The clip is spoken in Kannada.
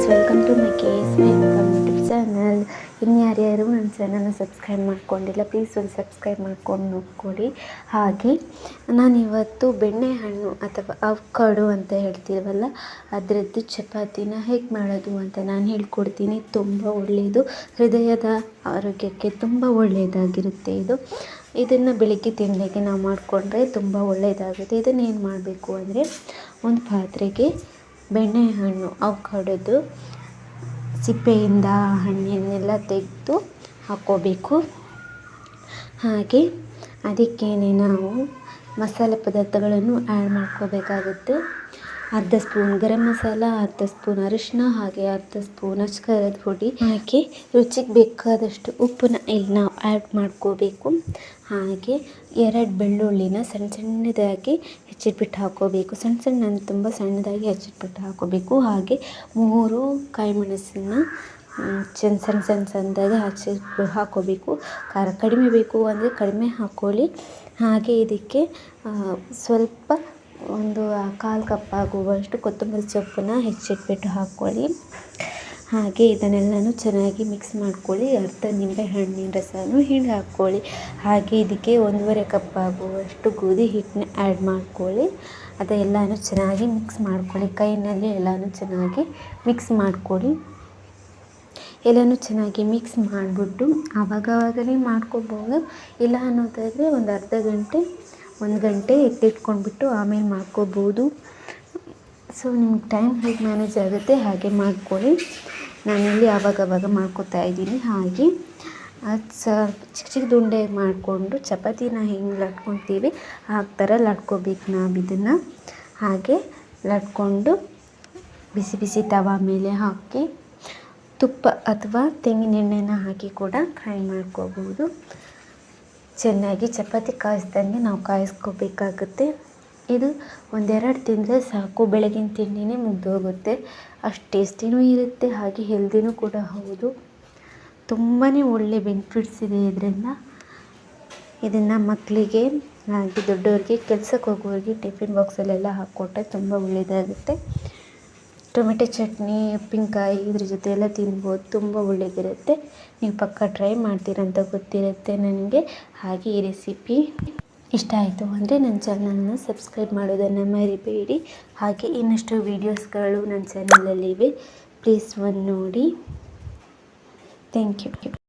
Friends welcome to my case my YouTube channel ಇನ್ನು ಯಾರ್ಯಾರು ನನ್ನ ಚಾನಲ್ನ ಸಬ್ಸ್ಕ್ರೈಬ್ ಮಾಡ್ಕೊಂಡಿಲ್ಲ ಪ್ಲೀಸ್ ಒಂದು ಸಬ್ಸ್ಕ್ರೈಬ್ ಮಾಡ್ಕೊಂಡು ನೋಡ್ಕೊಳ್ಳಿ. ಹಾಗೆ ನಾನಿವತ್ತು ಬೆಣ್ಣೆಹಣ್ಣು ಅಥವಾ ಅವಕಾಡು ಅಂತ ಹೇಳ್ತೀವಲ್ಲ, ಅದರದ್ದು ಚಪಾತಿನ ಹೇಗೆ ಮಾಡೋದು ಅಂತ ನಾನು ಹೇಳ್ಕೊಡ್ತೀನಿ. ತುಂಬ ಒಳ್ಳೆಯದು ಹೃದಯದ ಆರೋಗ್ಯಕ್ಕೆ ತುಂಬ ಒಳ್ಳೆಯದಾಗಿರುತ್ತೆ ಇದು. ಇದನ್ನು ಬೆಳಿಗ್ಗೆ ತಿಂಡಿಗೆ ನಾವು ಮಾಡಿಕೊಂಡ್ರೆ ತುಂಬ ಒಳ್ಳೆಯದಾಗುತ್ತೆ ಇದನ್ನು ಏನು ಮಾಡಬೇಕು ಅಂದರೆ, ಒಂದು ಪಾತ್ರೆಗೆ ಬೆಣ್ಣೆಹಣ್ಣು ಅವಕಾಡೋದು ಸಿಪ್ಪೆಯಿಂದ ಹಣ್ಣನ್ನೆಲ್ಲ ತೆಗೆದು ಹಾಕ್ಕೋಬೇಕು. ಹಾಗೆ ಅದಕ್ಕೇನೆ ನಾವು ಮಸಾಲೆ ಪದಾರ್ಥಗಳನ್ನು ಆ್ಯಡ್ ಮಾಡ್ಕೋಬೇಕಾಗುತ್ತೆ. ಅರ್ಧ ಸ್ಪೂನ್ ಗರಂ ಮಸಾಲ, ಅರ್ಧ ಸ್ಪೂನ್ ಅರಿಶಿನ ಹಾಗೆ ಅರ್ಧ ಸ್ಪೂನ್ ಅಚ್ಕಾರದ ಪುಡಿ. ಹಾಗೆ ರುಚಿಗೆ ಬೇಕಾದಷ್ಟು ಉಪ್ಪನ್ನ ಇಲ್ಲಿ ನಾವು ಆ್ಯಡ್ ಮಾಡ್ಕೋಬೇಕು. ಹಾಗೆ ಎರಡು ಬೆಳ್ಳುಳ್ಳಿನ ಸಣ್ಣ ಸಣ್ಣದಾಗಿ ಹೆಚ್ಚಿಟ್ಬಿಟ್ಟು ಹಾಕೋಬೇಕು. ಸಣ್ಣ ಸಣ್ಣ ತುಂಬ ಸಣ್ಣದಾಗಿ ಹೆಚ್ಚಿಟ್ಬಿಟ್ಟು ಹಾಕೋಬೇಕು. ಹಾಗೆ ಮೂರು ಕಾಯಿ ಚನ್ ಚೆನ್ನ ಸಣ್ಣ ಸಣ್ಣ ಸಣ್ಣದಾಗಿ ಹಚ್ಚಿ ಹಾಕೋಬೇಕು. ಖಾರ ಕಡಿಮೆ ಬೇಕು ಅಂದರೆ ಕಡಿಮೆ ಹಾಕ್ಕೊಳ್ಳಿ ಹಾಗೆ ಇದಕ್ಕೆ ಸ್ವಲ್ಪ ಒಂದು ಕಾಲು ಕಪ್ ಆಗುವಷ್ಟು ಕೊತ್ತಂಬರಿ ಸೊಪ್ಪನ್ನ ಹೆಚ್ಚಿಟ್ಬಿಟ್ಟು ಹಾಕ್ಕೊಳ್ಳಿ. ಹಾಗೆ ಇದನ್ನೆಲ್ಲನೂ ಚೆನ್ನಾಗಿ ಮಿಕ್ಸ್ ಮಾಡ್ಕೊಳ್ಳಿ. ಅರ್ಧ ನಿಂಬೆ ಹಣ್ಣಿನ ರಸನೂ ಹಿಂಡಿ ಹಾಕ್ಕೊಳ್ಳಿ. ಹಾಗೆ ಇದಕ್ಕೆ ಒಂದೂವರೆ ಕಪ್ ಆಗುವಷ್ಟು ಗೋಧಿ ಹಿಟ್ಟನ್ನ ಆ್ಯಡ್ ಮಾಡ್ಕೊಳ್ಳಿ. ಅದೆಲ್ಲನೂ ಚೆನ್ನಾಗಿ ಮಿಕ್ಸ್ ಮಾಡ್ಕೊಳ್ಳಿ. ಕೈಯಲ್ಲಿ ಎಲ್ಲನೂ ಚೆನ್ನಾಗಿ ಮಿಕ್ಸ್ ಮಾಡ್ಕೊಳ್ಳಿ. ಎಲ್ಲನೂ ಚೆನ್ನಾಗಿ ಮಿಕ್ಸ್ ಮಾಡಿಬಿಟ್ಟು ಆವಾಗವಾಗಲೇ ಮಾಡ್ಕೊಬೋದು. ಇಲ್ಲ ಅನ್ನೋದಾದರೆ ಒಂದು ಅರ್ಧ ಗಂಟೆ ಒಂದು ಗಂಟೆ ಎತ್ತಿಟ್ಕೊಂಡ್ಬಿಟ್ಟು ಆಮೇಲೆ ಮಾಡ್ಕೋಬೋದು. ಸೊ ನಿಮ್ಗೆ ಟೈಮ್ ಹೇಗೆ ಮ್ಯಾನೇಜ್ ಆಗುತ್ತೆ ಹಾಗೆ ಮಾಡ್ಕೊಳ್ಳಿ. ನಾನಿಲ್ಲಿ ಆವಾಗವಾಗ ಮಾಡ್ಕೋತಾ ಇದ್ದೀನಿ ಹಾಗೆ. ಸ ಚಿಕ್ಕ ಚಿಕ್ಕ ದುಂಡೆ ಮಾಡಿಕೊಂಡು ಚಪಾತಿನ ಹೆಂಗೆ ಲಟ್ಕೊತೀವಿ ಆ ಥರ ಲಟ್ಕೋಬೇಕು ನಾವು ಇದನ್ನು. ಹಾಗೆ ಲಟ್ಕೊಂಡು ಬಿಸಿ ಬಿಸಿ ತವ ಮೇಲೆ ಹಾಕಿ ತುಪ್ಪ ಅಥವಾ ತೆಂಗಿನ ಎಣ್ಣೆನ ಹಾಕಿ ಕೂಡ ಫ್ರೈ ಮಾಡ್ಕೋಬೋದು. ಚೆನ್ನಾಗಿ ಚಪಾತಿ ಕಾಯಿಸ್ದಂಗೆ ನಾವು ಕಾಯಿಸ್ಕೋಬೇಕಾಗುತ್ತೆ. ಇದು ಒಂದೆರಡು ತಿಂದರೆ ಸಾಕು. ಬೆಳಗಿನ ತಿಂಡಿನೇ ಮುಗಿದೋಗುತ್ತೆ. ಅಷ್ಟು ಟೇಸ್ಟಿನೂ ಇರುತ್ತೆ, ಹಾಗೆ ಹೆಲ್ದಿನೂ ಕೂಡ ಹೌದು. ತುಂಬಾ ಒಳ್ಳೆ ಬೆನಿಫಿಟ್ಸ್ ಇದೆ ಇದರಿಂದ. ಇದನ್ನು ಮಕ್ಕಳಿಗೆ ಹಾಗೆ ದೊಡ್ಡವ್ರಿಗೆ, ಕೆಲ್ಸಕ್ಕೆ ಹೋಗೋರಿಗೆ ಟಿಫಿನ್ ಬಾಕ್ಸಲ್ಲೆಲ್ಲ ಹಾಕ್ಕೊಟ್ರೆ ತುಂಬ ಒಳ್ಳೆಯದಾಗುತ್ತೆ ಟೊಮೆಟೊ ಚಟ್ನಿ, ಉಪ್ಪಿನಕಾಯಿ ಇದ್ರ ಜೊತೆ ಎಲ್ಲ ತಿನ್ಬೋದು. ತುಂಬ ಒಳ್ಳೆಯದಿರುತ್ತೆ ನೀವು ಪಕ್ಕ ಟ್ರೈ ಮಾಡ್ತೀರಂತ ಗೊತ್ತಿರುತ್ತೆ ನನಗೆ. ಹಾಗೆ ಈ ರೆಸಿಪಿ ಇಷ್ಟ ಆಯಿತು ಅಂದರೆ ನನ್ನ ಚಾನಲನ್ನು ಸಬ್ಸ್ಕ್ರೈಬ್ ಮಾಡೋದನ್ನು ಮರಿಬೇಡಿ. ಹಾಗೆ ಇನ್ನಷ್ಟು ವೀಡಿಯೋಸ್ಗಳು ನನ್ನ ಚಾನಲಲ್ಲಿವೆ. ಪ್ಲೀಸ್ ಒಂದು ನೋಡಿ. Thank you.